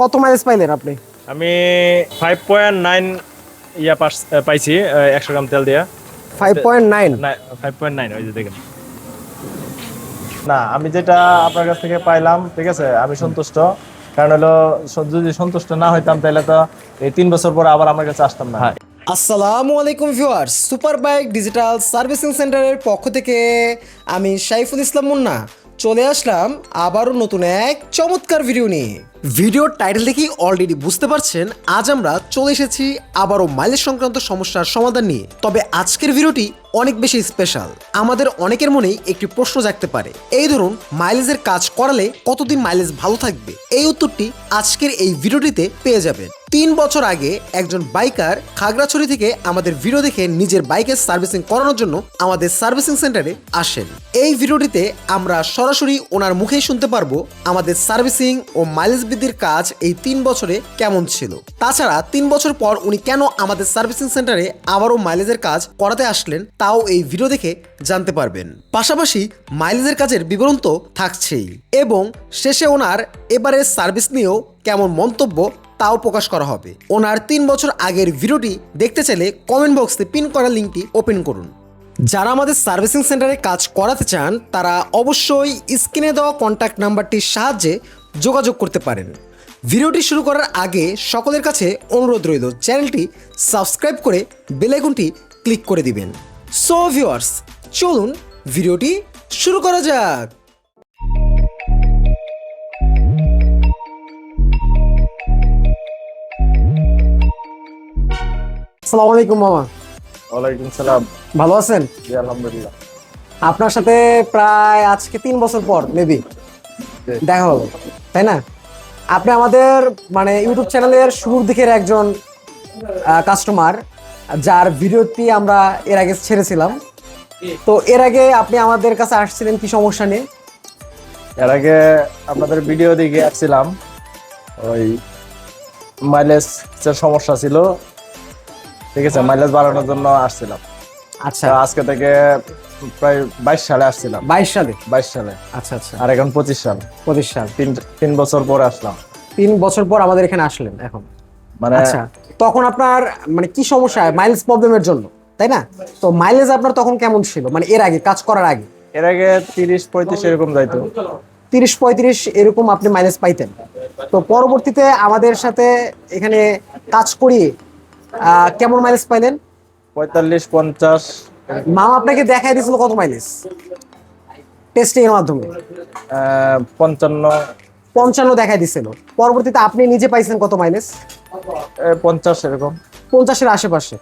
কত মাইলেজ পাইলেন আপনি? আমি ফাইভ পয়েন্ট নাইন ইয়া পাস পাইছি একশো গ্রাম তেল দিয়া। Five point nine five point nine ওই যে দেখেন। না আমি যেটা আপনার কাছ থেকে পাইলাম ঠিক আছে আমি সন্তুষ্ট। কারণ হলো যদি সন্তুষ্ট না হইতাম তাহলে তো এই তিন বছর পরে আবার আমার কাছে আসতাম না। আসসালামু আলাইকুম viewers super bike digital servicing সেন্টারের পক্ষ থেকে আমি সাইফুল ইসলাম মুন্না চলে আসলাম আবারও নতুন এক চমৎকার ভিডিও নিয়ে। ভিডিওর টাইটেল দেখেই অলরেডি বুঝতে পারছেন, আজ আমরা চলে এসেছি আবারও মাইলেজ সংক্রান্ত সমস্যার সমাধান নিয়ে। তবে আজকের ভিডিওটি অনেক বেশি স্পেশাল আমাদের অনেকের মনেই একটি প্রশ্ন জাগতে পারে। এই ধরুন মাইলেজের কাজ করালে কতদিন মাইলেজ ভালো থাকবে? এই উত্তরটি আজকের এই ভিডিওটিতে পেয়ে যাবেন। তিন বছর আগে একজন বাইকার খাগড়াছড়ি থেকে আমাদের ভিডিও দেখে নিজের বাইকের সার্ভিসিং করানোর জন্য আমাদের সার্ভিসিং সেন্টারে আসেন। এই ভিডিওটিতে আমরা সরাসরি ওনার মুখেই শুনতে পারব আমাদের সার্ভিসিং ও মাইলেজ বৃদ্ধির কাজ এই তিন বছরে কেমন ছিল? তাছাড়া তিন বছর পর উনি কেন আমাদের সার্ভিসিং সেন্টারে আবারও মাইলেজের কাজ করাতে আসলেন, তাও এই ভিডিও দেখে জানতে পারবেন। পাশাপাশি মাইলেজের কাজের বিবরণ তো থাকছেই এবং শেষে ওনার এবারের সার্ভিস নিয়েও কেমন মন্তব্য তাও প্রকাশ করা হবে। ওনার তিন বছর আগের ভিডিওটি দেখতে চাইলে কমেন্ট বক্সে পিন করা লিঙ্কটি ওপেন করুন। যারা আমাদের সার্ভিসিং সেন্টারে কাজ করাতে চান, তারা অবশ্যই স্ক্রিনে দেওয়া কন্ট্যাক্ট নাম্বারটির সাহায্যে যোগাযোগ করতে পারেন। ভিডিওটি শুরু করার আগে সকলের কাছে অনুরোধ রইল চ্যানেলটি সাবস্ক্রাইব করে বেলাইকনটি ক্লিক করে দিবেন। সো ভিউয়ার্স চলুন ভিডিওটি শুরু করা যাক। আসসালামু আলাইকুম মামা। ওয়ালাইকুম সালাম। ভালো আছেন? জি আলহামদুলিল্লাহ। আপনার সাথে প্রায় আজকে তিন বছর পর মেবি দেখা হলো তাই না? আপনি আমাদের মানে ইউটিউব চ্যানেলের শুরুর দিকের একজন কাস্টমার যার ভিডিওটি আমরা এর আগে ছেড়েছিলাম। তো এর আগে আপনি আমাদের কাছে আসছিলেন কি সমস্যা নিয়ে? এর আগে আপনাদের ভিডিও দেখে আসছিলাম। ওই মাইলেজ সমস্যা ছিল। ঠিক আছে মাইলেজ বাড়ানোর জন্য আসছিলাম। আচ্ছা। আজকে থেকে প্রায় বাইশ সালে আসছিলাম। বাইশ সালে? বাইশ সালে। আচ্ছা আচ্ছা। আর এখন পঁচিশ সাল। পঁচিশ সাল। তিন তিন বছর পরে আসলাম। তিন বছর পর আমাদের এখানে আসলেন এখন। মানে আচ্ছা তখন আপনার মানে কি সমস্যা? মাইলেজ প্রবলেমের জন্য তাই না? তো মাইলেজ আপনার তখন কেমন ছিল? মানে এর আগে কাজ করার আগে? এর আগে তিরিশ পঁয়ত্রিশ এরকম যাইতো। তিরিশ পঁয়ত্রিশ এরকম আপনি মাইলেজ পাইতেন। তো পরবর্তীতে আমাদের সাথে এখানে কাজ করিয়ে কেমন মাইলেজ পাইলেন? পঁয়তাল্লিশ পঞ্চাশ মামা আপনাকে দেখাই দিয়েছিল কত মাইলেজ টেস্টিং এর মাধ্যমে। পঞ্চান্ন। পঞ্চান্ন দেখাই দিছিল। পরবর্তীতে আপনি নিজে পাইছেন কত মাইলেজ পঞ্চাশ এরকম। পঞ্চাশের আশেপাশে।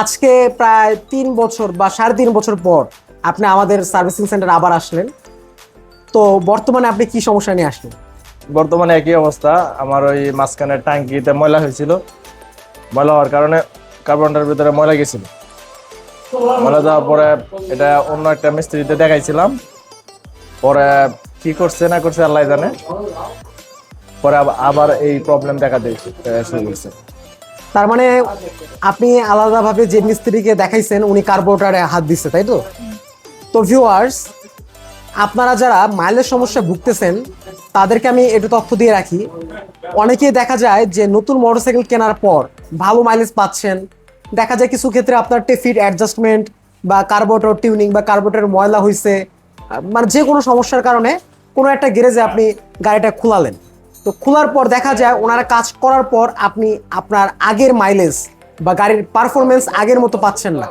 আজকে প্রায় তিন বছর বা সাড়ে তিন বছর পর আপনি আমাদের সার্ভিসিং সেন্টার আবার আসলেন। তো বর্তমানে আপনি কি সমস্যা নিয়ে আসলেন? বর্তমানে একই অবস্থা। আমার ওই মাঝখানের ট্যাঙ্কিতে ময়লা হয়েছিল। ময়লা হওয়ার কারণে কার্বনটার ভিতরে ময়লা গেছিল। ময়লা যাওয়ার পরে এটা অন্য একটা মিস্ত্রিতে দেখাইছিলাম। পরে কি করছে, না করছে আল্লাহ জানে। পরে আবার এই প্রবলেম দেখা দিয়েছে তার মানে আপনি আলাদাভাবে যে মিস্ত্রিকে দেখাইছেন, উনি কার্বোরেটারে হাত দিচ্ছে তাই তো? তো ভিউয়ার্স আপনারা যারা মাইলের সমস্যা ভুগতেছেন, তাদেরকে আমি একটু তথ্য দিয়ে রাখি। অনেকেই দেখা যায় যে নতুন মোটরসাইকেল কেনার পর ভালো মাইলেজ পাচ্ছেন দেখা যায় কিছু ক্ষেত্রে আপনার টেফিট অ্যাডজাস্টমেন্ট বা কার্বোরেটর টিউনিং বা কার্বোরেটর ময়লা হয়েছে মানে যে কোনো সমস্যার কারণে কোনো একটা গ্যারেজে আপনি গাড়িটা খোলালেন। তো খোলার পর দেখা যায় ওনারা কাজ করার পর আপনি আপনার আগের মাইলেজ বা গাড়ির পারফরমেন্স আগের মতো পাচ্ছেন না।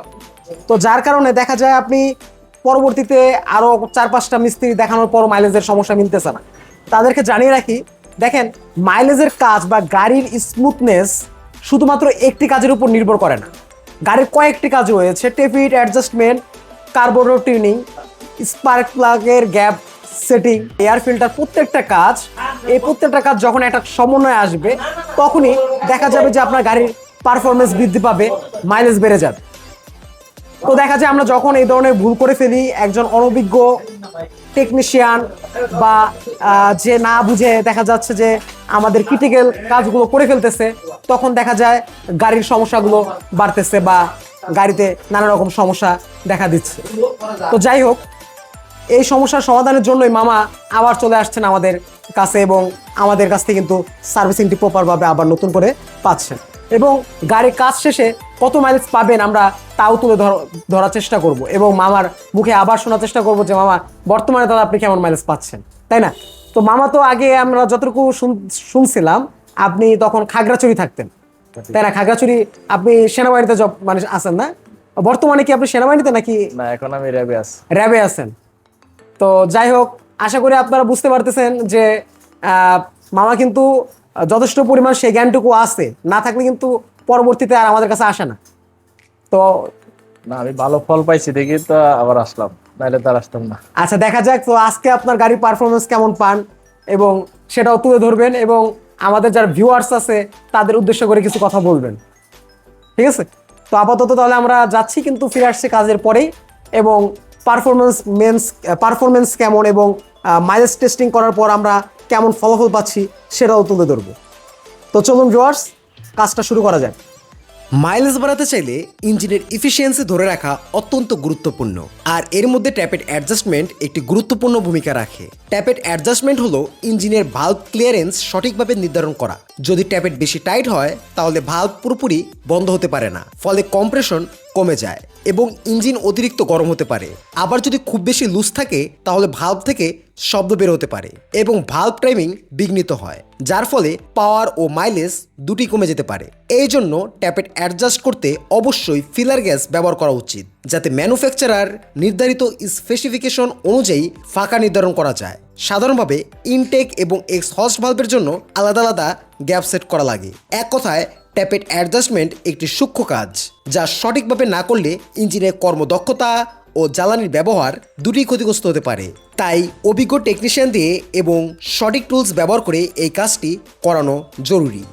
তো যার কারণে দেখা যায় আপনি পরবর্তীতে আরও চার পাঁচটা মিস্ত্রি দেখানোর পর মাইলেজের সমস্যা মিলতেছে না। তাদেরকে জানিয়ে রাখি, দেখেন মাইলেজের কাজ বা গাড়ির স্মুথনেস শুধুমাত্র একটি কাজের উপর নির্ভর করে না। গাড়ির কয়েকটি কাজ রয়েছে টেফিট অ্যাডজাস্টমেন্ট কার্বন টিউনিং স্পার্ক প্লাগের গ্যাপ সেটিং এয়ার ফিল্টার প্রত্যেকটা কাজ, এই প্রত্যেকটা কাজ যখন একটা সমন্বয় আসবে, তখনই দেখা যাবে যে আপনার গাড়ির পারফরমেন্স বৃদ্ধি পাবে মাইলেজ বেড়ে যাবে। তো দেখা যায় আমরা যখন এই ধরনের ভুল করে ফেলি, একজন অনভিজ্ঞ টেকনিশিয়ান বা যে না বুঝে দেখা যাচ্ছে যে আমাদের ক্রিটিক্যাল কাজগুলো করে ফেলতেছে, তখন দেখা যায় গাড়ির সমস্যাগুলো বাড়তেছে বা গাড়িতে নানা রকম সমস্যা দেখা দিচ্ছে। তো যাই হোক, এই সমস্যার সমাধানের জন্যই মামা আবার চলে আসছেন আমাদের কাছে এবং আমাদের কাছ থেকে কিন্তু সার্ভিসিংটি প্রপারভাবে আবার নতুন করে পাচ্ছেন। এবং গাড়ির কাজ শেষে কত মাইলেজ পাবেন আমরা তাও তুলে ধর- ধরার চেষ্টা করব এবং মামার মুখে আবার শোনার চেষ্টা করব যে মামা বর্তমানে দাদা আপনি কেমন মাইলেজ পাচ্ছেন? তাই না? তো মামা তো আগে আমরা যতটুকু শুনছিলাম আপনি তখন খাগড়াছড়ি থাকতেন। তাই না? খাগড়াছড়ি আপনি সেনাবাহিনীতে জব মানে আছেন না? বর্তমানে কি আপনি সেনাবাহিনীতে নাকি না এখন আমি র্যাবে আছি। র্যাবে আছেন? তো যাই হোক আশা করি আপনারা বুঝতে পারতেছেন যে আহ, মামা কিন্তু যথেষ্ট পরিমাণ সেই জ্ঞানটুকু আছে। না থাকলে কিন্তু পরবর্তীতে আর আমাদের কাছে আসে না। তো না আমি ভালো ফল পাইছি দেখি তো আবার আসলাম। নাহলে তো আসতাম না। আচ্ছা দেখা যাক। তো আজকে আপনার গাড়ির পারফরমেন্স কেমন পান এবং সেটাও তুলে ধরবেন এবং আমাদের যারা ভিউয়ার্স আছে তাদের উদ্দেশ্য করে কিছু কথা বলবেন। ঠিক আছে? তো আপাতত তাহলে আমরা যাচ্ছি কিন্তু ফিরে আসছি কাজের পরেই এবং পারফরমেন্স মেন্স পারফরমেন্স কেমন এবং মাইলেজ টেস্টিং করার পর আমরা কেমন ফলাফল পাচ্ছি সেটাও তুলে ধরবো। তো চলুন ভিউয়ার্স কাজটা শুরু করা যাক। মাইলেজ বাড়াতে চাইলে ইঞ্জিনের ইফিসিয়েন্সি ধরে রাখা অত্যন্ত গুরুত্বপূর্ণ। আর এর মধ্যে ট্যাপেট অ্যাডজাস্টমেন্ট একটি গুরুত্বপূর্ণ ভূমিকা রাখে। ট্যাপেট অ্যাডজাস্টমেন্ট হলো ইঞ্জিনের ভাল্ব ক্লিয়ারেন্স সঠিকভাবে নির্ধারণ করা। যদি ট্যাপেট বেশি টাইট হয়, তাহলে ভাল্ব পুরোপুরি বন্ধ হতে পারে না। ফলে কম্প্রেশন কমে যায় এবং ইঞ্জিন অতিরিক্ত গরম হতে পারে। আবার যদি খুব বেশি লুজ থাকে, তাহলে ভাল্ব থেকে শব্দ বের হতে পারে এবং ভাল্ব টাইমিং বিঘ্নিত হয়, যার ফলে পাওয়ার ও মাইলেজ দুটি কমে যেতে পারে। এই জন্য ট্যাপেট অ্যাডজাস্ট করতে অবশ্যই ফিলার গ্যাস ব্যবহার করা উচিত, যাতে ম্যানুফ্যাকচারার নির্ধারিত স্পেসিফিকেশন অনুযায়ী ফাঁকা নির্ধারণ করা যায়। সাধারণভাবে ইনটেক এবং এক্সহস্ট ভাল্বের জন্য আলাদা আলাদা গ্যাপ সেট করা লাগে। এক কথায় ট্যাপেট অ্যাডজাস্টমেন্ট একটি সূক্ষ্ম কাজ, যা সঠিকভাবে না করলে ইঞ্জিনের কর্মদক্ষতা ও জ্বালানির ব্যবহার দুটি ক্ষতিগ্রস্ত হতে পারে। তাই অভিজ্ঞ টেকনিশিয়ান দিয়ে এবং সঠিক টুলস ব্যবহার করে এই কাজটি করানো জরুরি।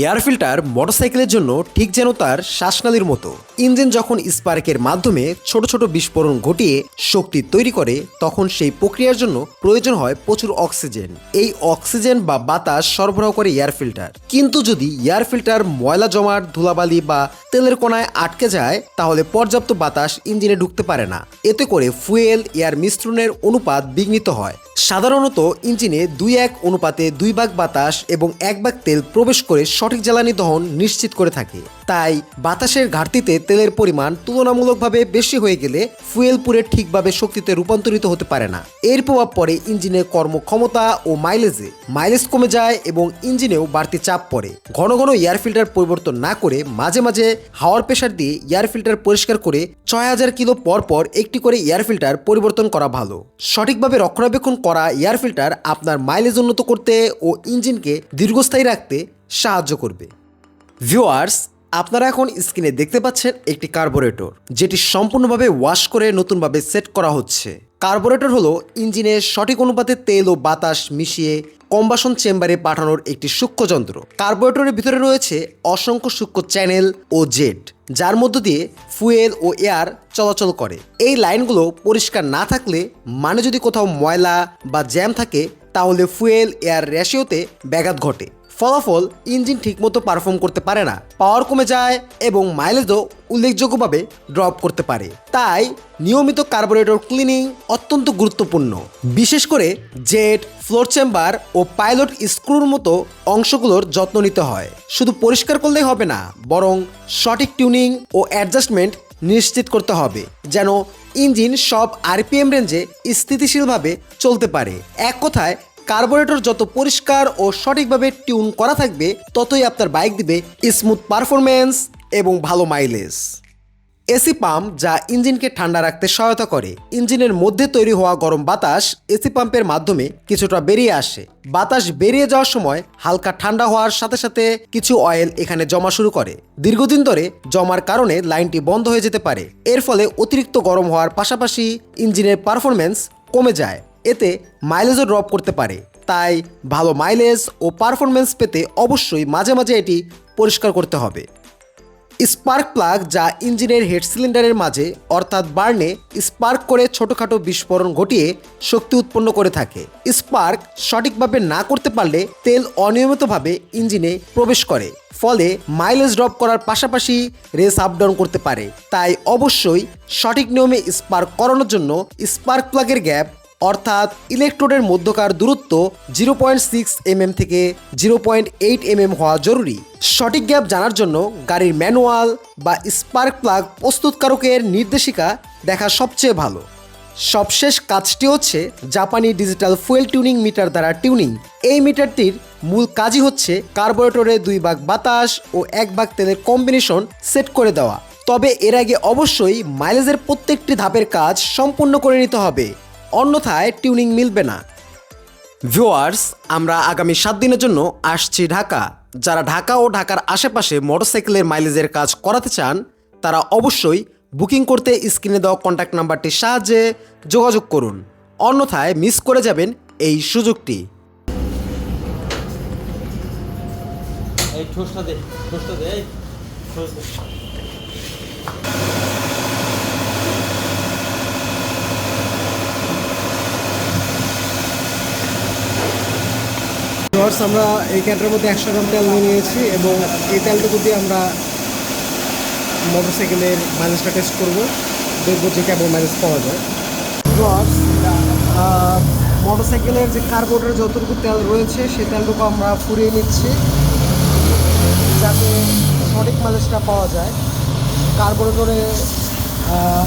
এয়ার ফিল্টার মোটরসাইকেলের জন্য ঠিক যেন তার শ্বাসনালীর মতো। ইঞ্জিন যখন স্পার্কের মাধ্যমে ছোট ছোট বিস্ফোরণ ঘটিয়ে শক্তি তৈরি করে, তখন সেই প্রক্রিয়ার জন্য প্রয়োজন হয় প্রচুর অক্সিজেন। এই অক্সিজেন বা বাতাস সরবরাহ করে এয়ার ফিল্টার। কিন্তু যদি এয়ার ফিল্টার ময়লা জমাট, ধুলাবালি বা তেলের কোনায় আটকে যায়, তাহলে পর্যাপ্ত বাতাস ইঞ্জিনে ঢুকতে পারে না। এতে করে ফুয়েল এয়ার মিশ্রণের অনুপাত বিঘ্নিত হয়। সাধারণত ইঞ্জিনে দুই এক অনুপাতে দুই ভাগ বাতাস এবং এক ভাগ তেল প্রবেশ করে সঠিক জ্বালানি দহন নিশ্চিত করে থাকে। তাই বাতাসের ঘাটতিতে তেলের পরিমাণ তুলনামূলকভাবে বেশি হয়ে গেলে ফুয়েল পুরে ঠিকভাবে শক্তিতে রূপান্তরিত হতে পারে না। এর প্রভাব পড়ে ইঞ্জিনের কর্মক্ষমতা ও মাইলেজে। মাইলেজ কমে যায় এবং ইঞ্জিনেও বাড়তি চাপ পড়ে। ঘন ঘন এয়ার ফিল্টার পরিবর্তন না করে মাঝে মাঝে হাওয়ার প্রেশার দিয়ে এয়ার ফিল্টার পরিষ্কার করে ছয় হাজার কিলো পর পর একটি করে এয়ার ফিল্টার পরিবর্তন করা ভালো। সঠিকভাবে রক্ষণাবেক্ষণ করা এয়ার ফিল্টার আপনার মাইলেজ উন্নত করতে ও ইঞ্জিনকে দীর্ঘস্থায়ী রাখতে সাহায্য করবে। ভিউয়ার্স আপনারা এখন স্ক্রিনে দেখতে পাচ্ছেন একটি কার্বোরেটর, যেটি সম্পূর্ণভাবে ওয়াশ করে নতুনভাবে সেট করা হচ্ছে। কার্বোরেটর হলো ইঞ্জিনের সঠিক অনুপাতে তেল ও বাতাস মিশিয়ে কম্বাসন চেম্বারে পাঠানোর একটি সূক্ষ্ম যন্ত্র। কার্বোরেটরের ভিতরে রয়েছে অসংখ্য সূক্ষ্ম চ্যানেল ও জেট, যার মধ্য দিয়ে ফুয়েল ও এয়ার চলাচল করে। এই লাইনগুলো পরিষ্কার না থাকলে মানে যদি কোথাও ময়লা বা জ্যাম থাকে, তাহলে ফুয়েল, এয়ার রেশিওতে ব্যাঘাত ঘটে। ফলাফল ইঞ্জিন ঠিকমতো পারফর্ম করতে পারে না। পাওয়ার কমে যায় এবং মাইলেজও উল্লেখযোগ্যভাবে ড্রপ করতে পারে। তাই নিয়মিত কার্বোরেটর ক্লিনিং অত্যন্ত গুরুত্বপূর্ণ। বিশেষ করে জেট ফ্লোর চেম্বার ও পাইলট স্ক্রুর মতো অংশগুলোর যত্ন নিতে হয়। শুধু পরিষ্কার করলেই হবে না, বরং সঠিক টিউনিং ও অ্যাডজাস্টমেন্ট নিশ্চিত করতে হবে, যেন ইঞ্জিন সব আরপিএম রেঞ্জে স্থিতিশীলভাবে চলতে পারে। এক কথায় কার্বোরেটর যত পরিষ্কার ও সঠিকভাবে টিউন করা থাকবে, ততই আপনার বাইক দিবে স্মুথ পারফরমেন্স এবং ভালো মাইলেজ এসি পাম্প যা ইঞ্জিনকে ঠান্ডা রাখতে সহায়তা করে, ইঞ্জিনের মধ্যে তৈরি হওয়া গরম বাতাস এসি পাম্পের মাধ্যমে কিছুটা বেরিয়ে আসে। বাতাস বেরিয়ে যাওয়ার সময় হালকা ঠান্ডা হওয়ার সাথে সাথে কিছু অয়েল এখানে জমা শুরু করে। দীর্ঘদিন ধরে জমার কারণে লাইনটি বন্ধ হয়ে যেতে পারে। এর ফলে অতিরিক্ত গরম হওয়ার পাশাপাশি ইঞ্জিনের পারফরমেন্স কমে যায়। এতে মাইলেজও ড্রপ করতে পারে। তাই ভালো মাইলেজ ও পারফরমেন্স পেতে অবশ্যই মাঝে মাঝে এটি পরিষ্কার করতে হবে। স্পার্ক প্লাগ যা ইঞ্জিনের হেড সিলিন্ডারের মাঝে, অর্থাৎ বার্নে স্পার্ক করে ছোটখাটো বিস্ফোরণ ঘটিয়ে শক্তি উৎপন্ন করে থাকে। স্পার্ক সঠিকভাবে না করতে পারলে তেল অনিয়মিতভাবে ইঞ্জিনে প্রবেশ করে, ফলে মাইলেজ ড্রপ করার পাশাপাশি রেস আপ ডাউন করতে পারে। তাই অবশ্যই সঠিক নিয়মে স্পার্ক করানোর জন্য স্পার্ক প্লাগের গ্যাপ অর্থাৎ ইলেকট্রোডের মধ্যকার দূরত্ব জিরো পয়েন্ট সিক্স এমএম থেকে জিরো পয়েন্ট এইট এমএম হওয়া জরুরি। সঠিক গ্যাপ জানার জন্য গাড়ির ম্যানুয়াল বা স্পার্ক প্লাগ প্রস্তুতকারকের নির্দেশিকা দেখা সবচেয়ে ভালো। সবশেষ কাজটি হচ্ছে জাপানি ডিজিটাল ফুয়েল টিউনিং মিটার দ্বারা টিউনিং। এই মিটারটির মূল কাজই হচ্ছে কার্বোরেটরে দুই ভাগ বাতাস ও এক ভাগ তেলের কম্বিনেশন সেট করে দেওয়া। তবে এর আগে অবশ্যই মাইলেজের প্রত্যেকটি ধাপের কাজ সম্পূর্ণ করে নিতে হবে। অন্যথায় টিউনিং মিলবে না। ভিউয়ার্স, আমরা আগামী সাত দিনের জন্য আসছি ঢাকা। যারা ঢাকা ও ঢাকার আশেপাশে মোটরসাইকেলের মাইলেজের কাজ করাতে চান, তারা অবশ্যই বুকিং করতে স্ক্রিনে দেওয়া কন্ট্যাক্ট নাম্বারটির সাহায্যে যোগাযোগ করুন। অন্যথায় মিস করে যাবেন এই সুযোগটি। ঠোসটা দে ঠোসটা দে ঠোস দে ভিউয়ার্স আমরা এই ক্যাটের মধ্যে একশো গ্রাম তেল নিয়ে নিয়েছি এবং এই তেলটুকু দিয়ে আমরা মোটরসাইকেলের মাইলেজটা টেস্ট করব। দেখব যে কেমন মাইলেজ পাওয়া যায়। ভিউয়ার্স মোটরসাইকেলের যে কার্বোরেটর যতটুকু তেল রয়েছে, সেই তেলটুকু আমরা ফুরিয়ে নিচ্ছি। যাতে সঠিক মাইলেজটা পাওয়া যায়। কার্বোরেটরে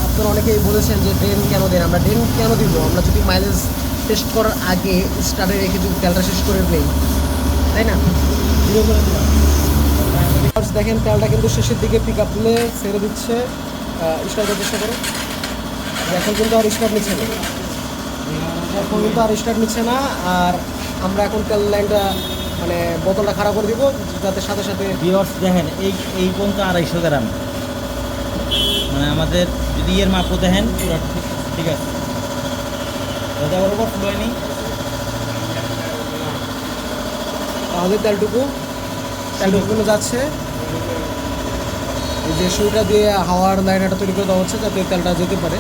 আপনারা অনেকেই বলেছেন যে ড্রেন কেন দেন? আমরা ড্রেন কেন দিব? আমরা যদি মাইলেজ টেস্ট করার আগে স্টারে রেখে যদি তেলটা শেষ করে নেই তাই না? দেখেন তেলটা কিন্তু শেষের দিকে পিক আপ দিলে ছেড়ে দিচ্ছে স্টার্ট করার চেষ্টা করো। এখন কিন্তু আর স্টার্ট নিচ্ছে না। এখন কিন্তু আর স্টার্ট নিচ্ছে না আর আমরা এখন তেল লাইনটা মানে বোতলটা খারাপ করে দিব যাতে সাথে সাথে ভিওর্স দেখেন এই এই পর্যন্ত আড়াইশো গ্রাম। মানে আমাদের যদি ইয়ের মাপও দেখেন পুরো ঠিক আছে। দাদা বরাবর ফ্লো হয়নি? আমাদের তেলটুকু তেলটুকু কিন্তু যাচ্ছে। এই যে সুইটা দিয়ে হাওয়ার লাইনাটা তৈরি করে দেওয়া হচ্ছে যাতে তেলটা যেতে পারে।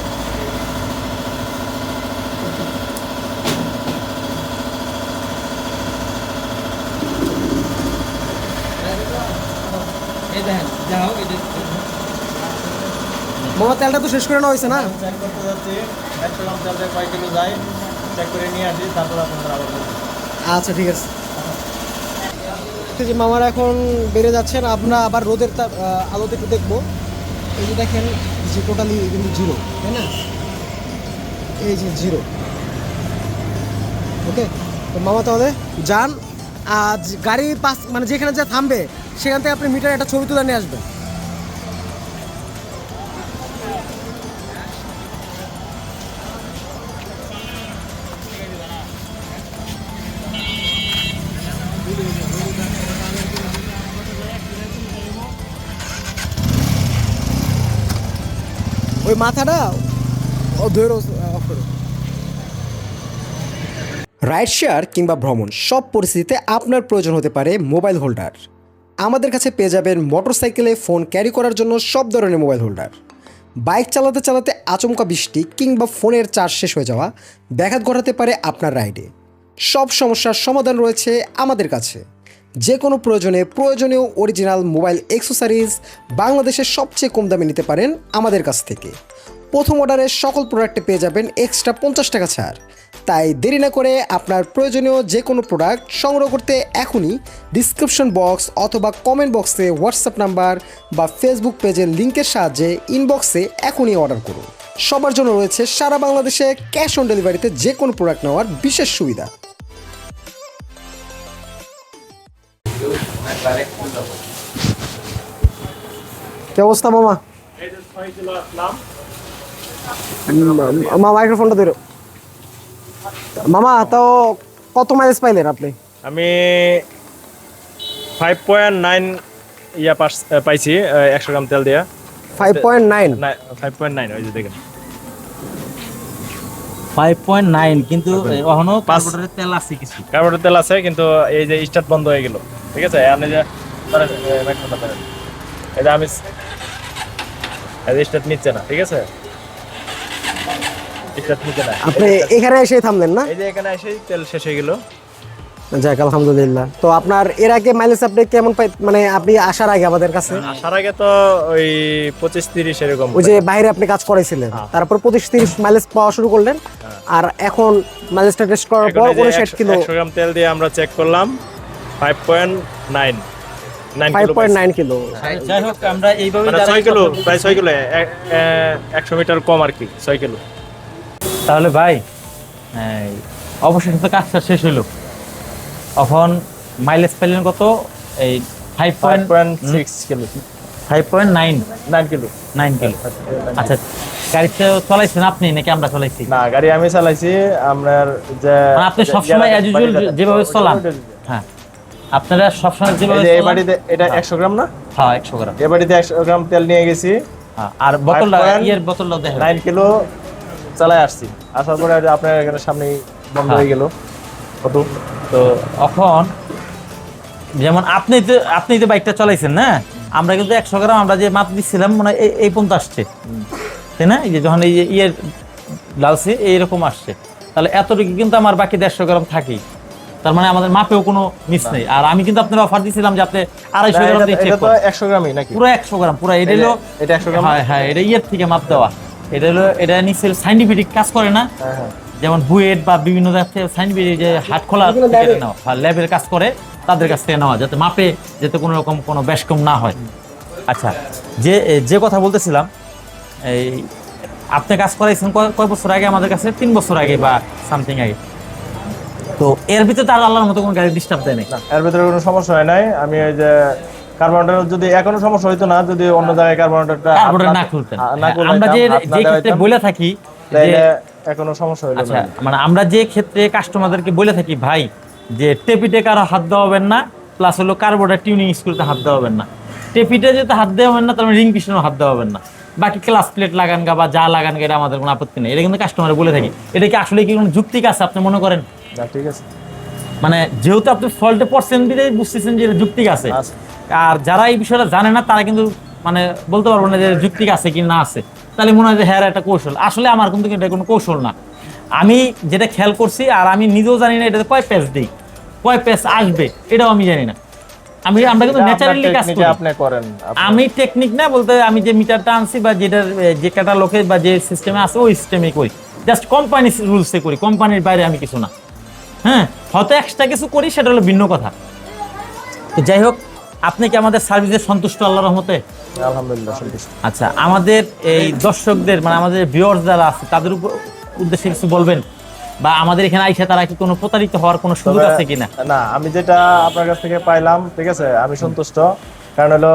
মামা তেলটা তো শেষ করে নেওয়া হয়েছে না? একশো যায় করে নিয়ে আসি, তারপর আপনাদের আচ্ছা ঠিক আছে। আছে মামারা এখন বেড়ে যাচ্ছেন, আমরা আবার রোদের আলোতে একটু দেখব। এই যে দেখেন, যে টোটালি কিন্তু জিরো তাই না? এই যে জিরো ওকে তো মামা তাহলে যান, আজ গাড়ি পাস মানে যেখানে যা থামবে, সেখান থেকে আপনি মিটার একটা ছবি তুলে নিয়ে আসবেন। ওই মাথাটা করো। রাইড শেয়ার কিংবা ভ্রমণ, সব পরিস্থিতিতে আপনার প্রয়োজন হতে পারে মোবাইল হোল্ডার আমাদের কাছে পেয়ে যাবেন মোটরসাইকেলে ফোন ক্যারি করার জন্য সব ধরনের মোবাইল হোল্ডার বাইক চালাতে চালাতে আচমকা বৃষ্টি কিংবা ফোনের চার্জ শেষ হয়ে যাওয়া ব্যাঘাত ঘটাতে পারে আপনার রাইডে সব সমস্যার সমাধান রয়েছে আমাদের কাছে। যে কোনো প্রয়োজনে প্রয়োজনীয় অরিজিনাল মোবাইল অ্যাক্সেসরিজ বাংলাদেশের সবচেয়ে কম দামে নিতে পারেন আমাদের কাছ থেকে। প্রথম অর্ডারে সকল প্রোডাক্টে পেয়ে যাবেন এক্সট্রা পঞ্চাশ টাকা ছাড়। তাই দেরি না করে আপনার প্রয়োজনীয় যে কোনো প্রোডাক্ট সংগ্রহ করতে এখনই ডিসক্রিপশন বক্স অথবা কমেন্ট বক্সে হোয়াটসঅ্যাপ নাম্বার বা ফেসবুক পেজের লিঙ্কের সাহায্যে ইনবক্সে এখনই অর্ডার করুন। সবার জন্য রয়েছে সারা বাংলাদেশে ক্যাশ অন ডেলিভারিতে যে কোনো প্রোডাক্ট নেওয়ার বিশেষ সুবিধা। কি অবস্থা মামা? মামা মাইক্রোফোনটা ধরো। মামা তাও কত মাইলেজ পাইলেন আপনি? আমি ফাইভ পয়েন্ট নাইন ইয়া পাইছি একশো গ্রাম তেল দিয়া। Five point nine five point nine ওই যে দেখেন। ফাইভ পয়েন্ট নাইন কিন্তু এখনও। কার্বোরেটরের তেল আছে কিছু। কার্বোরেটর তেল আছে কিন্তু এই যে স্টার্ট বন্ধ হয়ে গেল ঠিক আছে? আপনি যে। এই যে আমি এই যে স্টার্ট নিচ্ছে না ঠিক আছে? স্টার্ট নিচ্ছে না। আপনি এখানে এসে থামলেন না? এই যে এখানে এসে তেল শেষ হয়ে গেল। যাক আলহামদুলিল্লাহ। তো আপনার এর আগে মাইলেজ আপনি কেমন পাই মানে আপনি আসার আগে আমাদের কাছে? আসার আগে তো ওই পঁচিশ তিরিশ এরকম ওই যে বাইরে আপনি কাজ করাইছিলেন তারপর পঁচিশ তিরিশ মাইলেজ পাওয়া শুরু করলেন। আর এখন মাইলেজটা টেস্ট করার পর উনষাট কিলো একশো গ্রাম তেল দিয়ে আমরা চেক করলাম। ফাইভ পয়েন্ট নাইন কিলো যাই হোক আমরা এইভাবে মানে ছয় কিলো প্রায় ছয় কিলো এ- এ- একশো মিটার কম আর কি ছয় কিলো। তাহলে ভাই অবশেষে তো কাজটা শেষ হলো এখন মাইলেজ পেলেন কত? এই five point six kilo. Five point nine nine kilo. Nine kilo. আচ্ছা গাড়িতে চলাইছেন আপনি নাকি আমরা চলাইছি? না গাড়ি আমি চালাইছি যে মানে আপনি সবসময় বাড়িতে- যেভাবে চলান। হ্যাঁ। আপনারা সবসময় যেভাবে এই বাড়িতে এটা একশো গ্রাম না? হ্যাঁ একশো গ্রাম। এ বাড়িতে একশো গ্রাম তেল নিয়ে গেছি। হ্যাঁ, আর বোতলটা ইয়ের বোতলটা দেখেন। কিলো চালাই আসছি। আসার পরে আপনার এখানে সামনে বন্ধ হ্যাঁ। হয়ে গেল। কত? তো এখন যেমন আপনি তো আপনি যে বাইকটা চালাইছেন না? আমরা কিন্তু একশো গ্রাম আমরা যে মাপ দিচ্ছিলাম মানে এই- পর্যন্ত আসছে। তাই না? এই যে যখন এই যে ইয়ের লালসি এইরকম আসছে। তাহলে এতটুকু কিন্তু আমার বাকি দেড়শো গ্রাম থাকি তার মানে আমাদের মাপেও কোনো মিস নেই। আর আমি কিন্তু আপনার অফার দিয়েছিলাম যে আপনি আড়াইশো গ্রাম দিয়ে তো করেন। একশো গ্রামই নাকি? পুরো একশো গ্রাম পুরো এটা হলো এটা 100 গ্রাম? হ্যাঁ হ্যাঁ এটা ইয়ের থেকে মাপ দেওয়া। এটা হলো এটা নিশ্চয় সাইন্টিফিক কাজ করে না। হ্যাঁ হ্যাঁ। যেমন বুয়েট বা বিভিন্ন সাইন্টিফিক যে হাট খোলা নেওয়া হ্যাঁ, ল্যাবের কাজ করে তাদের কাছ থেকে নেওয়া যাতে মাপে যাতে কোনো রকম কোনো ব্যাসকম না হয়। আচ্ছা যে যে কথা বলতেছিলাম এই আপনি কাজ করাইছেন কয় বছর আগে আমাদের কাছে? তিন বছর আগে বা সামথিং আগে। তো এর ভিতরে তার আল্লাহর মতো কোনো গাড়ি ডিস্টার্ব দেয় নাই। না, এর ভিতরে কোনো সমস্যা হয় নাই। আমি ওই যে কার্বনটার যদি এখনও সমস্যা হইতো না যদি অন্য জায়গায় কার্বনটারটা না খুলতেন। না হ্যাঁ, আমরা যে যে ক্ষেত্রে বলে থাকি যে এখনও সমস্যা হইল আচ্ছা না। মানে আমরা যে ক্ষেত্রে কাস্টমারদেরকে বলে থাকি ভাই যে টেপিটে কারও হাত দেওয়াবেন না প্লাস হলো কার্বোর্ডার টিউনিং স্কুলতে হাত দেওয়াবেন না। টেপিটে যেতে হাত দেওয়াবেন না তার রিং পিছনেও হাত দেওয়াবেন না। বাকি ক্লাস প্লেট লাগান গা বা যা লাগান গা এটা আমাদের কোনো আপত্তি নেই। এটা কিন্তু কাস্টমারে বলে থাকি। এটা কি আসলে কি কোনো যুক্তিক আছে আপনি মনে করেন? ঠিক আছে। মানে যেহেতু আপনি ফল্টে পার্সেন্ট দিলে বুঝতেছেন যে এটা যুক্তিক আছে। আর যারা এই বিষয়টা জানে না তারা কিন্তু মানে বলতে পারব না যে যুক্তিক আছে কি না আছে। তাহলে মনে হয় যে হ্যাঁ একটা কৌশল। আসলে আমার কিন্তু এটা কোনো কৌশল না। আমি যেটা খেয়াল করছি আর আমি নিজেও জানি না এটাতে কয় পেজ দিই কয় পেজ আসবে এটাও আমি জানি না। আমি আমরা কিন্তু ন্যাচারালি কাজ করি। আপনি করেন আমি টেকনিক না বলতে আমি যে মিটারটা আনছি বা যেটার যে ক্যাটালগে বা যে সিস্টেমে আছে ওই সিস্টেমে করি। জাস্ট কোম্পানি রুলসে করি কোম্পানির বাইরে আমি কিছু না। হ্যাঁ হয়তো এক্সট্রা কিছু করি সেটা হলো ভিন্ন কথা। তো যাই হোক আপনি কি আমাদের সার্ভিসে সন্তুষ্ট আল্লাহ রহমতে? আলহামদুলিল্লাহ সন্তুষ্ট। আচ্ছা আমাদের এই দর্শকদের মানে আমাদের ভিউয়ার্স যারা আছে তাদের উপর উদ্দেশ্যে কিছু বলবেন? বা আমাদের এখানে আইসা তারা কি কোনো প্রতারিত হওয়ার কোনো সুযোগ আছে কিনা? না আমি যেটা আপনার কাছ থেকে পাইলাম ঠিক আছে আমি সন্তুষ্ট। কারণ হলো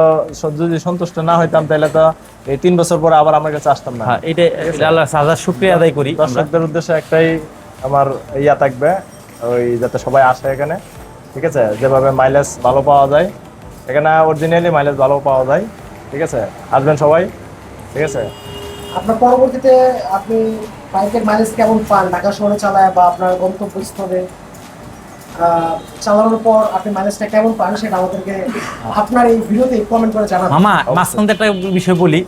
যদি সন্তুষ্ট না হইতাম তাহলে তো এই তিন বছর পরে আবার আমার কাছে আসতাম না। হ্যাঁ এটা এটা আল্লাহ হাজার শুক্রিয়া আদায় করি দর্শকদের উদ্দেশ্যে একটাই আমার ইয়া থাকবে ওই যাতে সবাই আসে এখানে ঠিক আছে? যেভাবে মাইলেজ ভালো পাওয়া যায় এখানে অরিজিনালি মাইলেজ ভালো পাওয়া যায় ঠিক আছে? আসবেন সবাই ঠিক আছে? আপনার পরবর্তীতে আপনি বাইকের মাইলেজ কেমন পান? ঢাকা শহরে চালায় বা আপনার গন্তব্যস্থলে? চালানোর পর আপনি মাইলেজটা কেমন পান সেটা আমাদেরকে আপনার এই ভিডিওতে কমেন্ট করে জানাবেন। মামা মাঝখান একটা বিষয় বলি।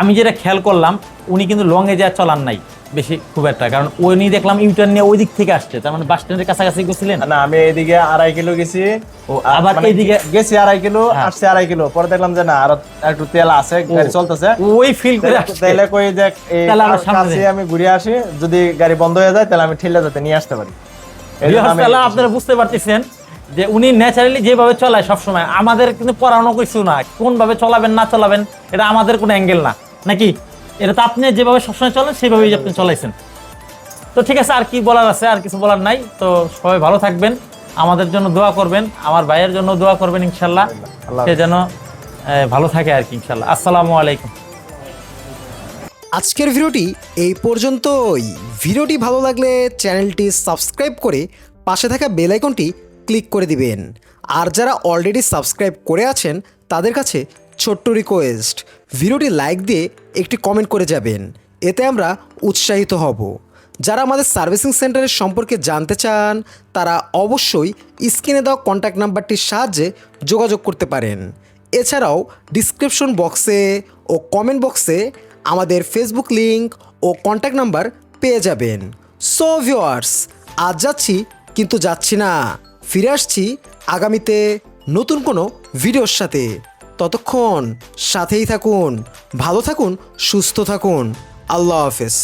আমি যেটা খেয়াল করলাম উনি কিন্তু লং এ যা চলান নাই। বেশি খুব একটা কারণ উনি দেখলাম ইউটার্ন নিয়ে ওই দিক থেকে আসছে তার মানে বাস স্ট্যান্ডের কাছাকাছি গেছিলেন? না আমি এইদিকে আড়াই কিলো গেছি। ও, আবার মানে এইদিকে- গেছি আড়াই কিলো হ্যাঁ। আসছে আড়াই কিলো পরে দেখলাম যে না আর একটু তেল আছে গাড়ি চলতেছে। ওই ফিল করে তাহলে কই দেখ এই তাহলে আর সামনে কাছে আমি ঘুরে আসি যদি গাড়ি বন্ধ হয়ে যায় তাহলে আমি ঠেলে যাতে নিয়ে আসতে পারি। আপনারা বুঝতে পারতেছেন যে উনি ন্যাচারালি যেভাবে চলায় সবসময় আমাদের কিন্তু পড়ানো কিছু না কোন ভাবে চলাবেন না চলাবেন এটা আমাদের কোনো অ্যাঙ্গেল না। নাকি? এটা তো আপনি যেভাবে সবসময় চলেন সেভাবেই আপনি চলাইছেন। তো ঠিক আছে আর কি বলার আছে আর কিছু বলার নাই। তো সবাই ভালো থাকবেন আমাদের জন্য দোয়া করবেন আমার ভাইয়ের জন্য দোয়া করবেন ইনশাল্লাহ। সে যেন ভালো থাকে আর কি ইনশাল্লাহ। আসসালামু আলাইকুম। আজকের ভিডিওটি এই পর্যন্তই। ভিডিওটি ভালো লাগলে চ্যানেলটি সাবস্ক্রাইব করে পাশে থাকা বেল আইকনটি ক্লিক করে দিবেন। আর যারা অলরেডি সাবস্ক্রাইব করে আছেন তাদের কাছে ছোট্ট রিকোয়েস্ট ভিডিওটি লাইক দিয়ে একটি কমেন্ট করে যাবেন। এতে আমরা উৎসাহিত হব। যারা আমাদের সার্ভিসিং সেন্টারের সম্পর্কে জানতে চান, তারা অবশ্যই স্ক্রিনে দেওয়া কন্ট্যাক্ট নাম্বারটির সাহায্যে যোগাযোগ করতে পারেন। এছাড়াও ডিসক্রিপশন বক্সে ও কমেন্ট বক্সে আমাদের ফেসবুক লিংক ও কন্ট্যাক্ট নাম্বার পেয়ে যাবেন। সো ভিওয়ার্স আজ যাচ্ছি, কিন্তু যাচ্ছি না। ফিরে আসছি আগামীতে নতুন কোনো ভিডিওর সাথে। ততক্ষণ সাথেই থাকুন ভালো থাকুন সুস্থ থাকুন। আল্লাহ হাফেজ।